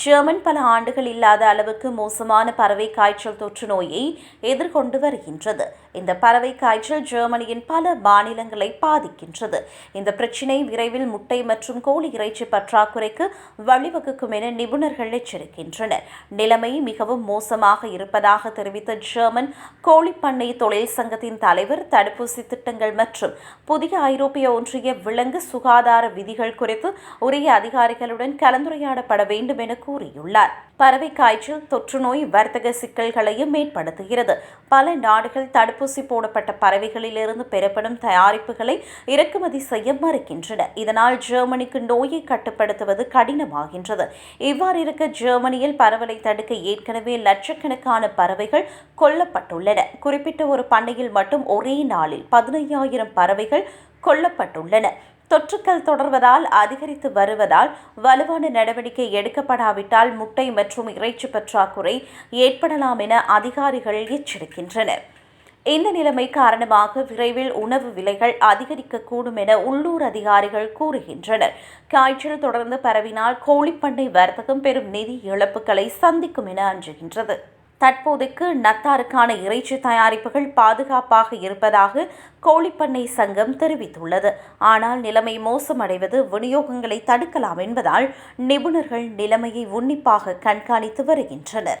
German பல ஆண்டுகள் இல்லாத அளவுக்கு மோசமான பறவை காய்ச்சல் தொற்று நோயை எதிர்கொண்டு வருகின்றது. இந்த பறவை காய்ச்சல் ஜெர்மனியின் பல மாநிலங்களை பாதிக்கின்றது. இந்த பிரச்சினை விரைவில் முட்டை மற்றும் கோழி இறைச்சி பற்றாக்குறைக்கு வழிவகுக்கும் என நிபுணர்கள் எச்சரிக்கின்றனர். நிலைமை மிகவும் மோசமாக இருப்பதாக தெரிவித்த ஜெர்மன் கோழிப்பண்ணை தொழில் சங்கத்தின் தலைவர் தடுப்பூசி திட்டங்கள் மற்றும் புதிய ஐரோப்பிய ஒன்றிய விலங்கு சுகாதார விதிகள் குறித்து உரிய அதிகாரிகளுடன் கலந்துரையாடப்பட வேண்டும் என கூறியுள்ளார். பறவை காய்ச்சல் தொற்றுநோய் வர்த்தக சிக்கல்களையும் ஏற்படுத்துகிறது பல நாடுகள் தடுப்பு தடுப்பூசி போடப்பட்ட பறவைகளிலிருந்து பெறப்படும் தயாரிப்புகளை இறக்குமதி செய்ய மறுக்கின்றன இதனால் ஜெர்மனிக்கு நோயை கட்டுப்படுத்துவது கடினமாகின்றது. இவ்வாறு இருக்க ஜெர்மனியில் பரவலை தடுக்க ஏற்கனவே லட்சக்கணக்கான பறவைகள் கொல்லப்பட்டுள்ளன. குறிப்பிட்ட ஒரு பண்ணையில் மட்டும் ஒரே நாளில் பதினையாயிரம் பறவைகள் கொல்லப்பட்டுள்ளன. தொற்றுக்கள் தொடர்வதால் அதிகரித்து வருவதால் வலுவான நடவடிக்கை எடுக்கப்படாவிட்டால் முட்டை மற்றும் இறைச்சி பற்றாக்குறை ஏற்படலாம் என அதிகாரிகள் எச்சரிக்கின்றனர். இந்த நிலைமை காரணமாக விரைவில் உணவு விலைகள் அதிகரிக்கக்கூடும் என உள்ளூர் அதிகாரிகள் கூறுகின்றனர். காய்ச்சல் தொடர்ந்து பரவினால் கோழிப்பண்ணை வர்த்தகம் பெரும் நிதி இழப்புகளை சந்திக்கும் என அஞ்சுகின்றது. தற்போதைக்கு நத்தாருக்கான இறைச்சி தயாரிப்புகள் பாதுகாப்பாக இருப்பதாக கோழிப்பண்ணை சங்கம் தெரிவித்துள்ளது. ஆனால் நிலைமை மோசமடைவது விநியோகங்களை தடுக்கலாம் என்பதால் நிபுணர்கள் நிலைமையை உன்னிப்பாக கண்காணித்து வருகின்றனர்.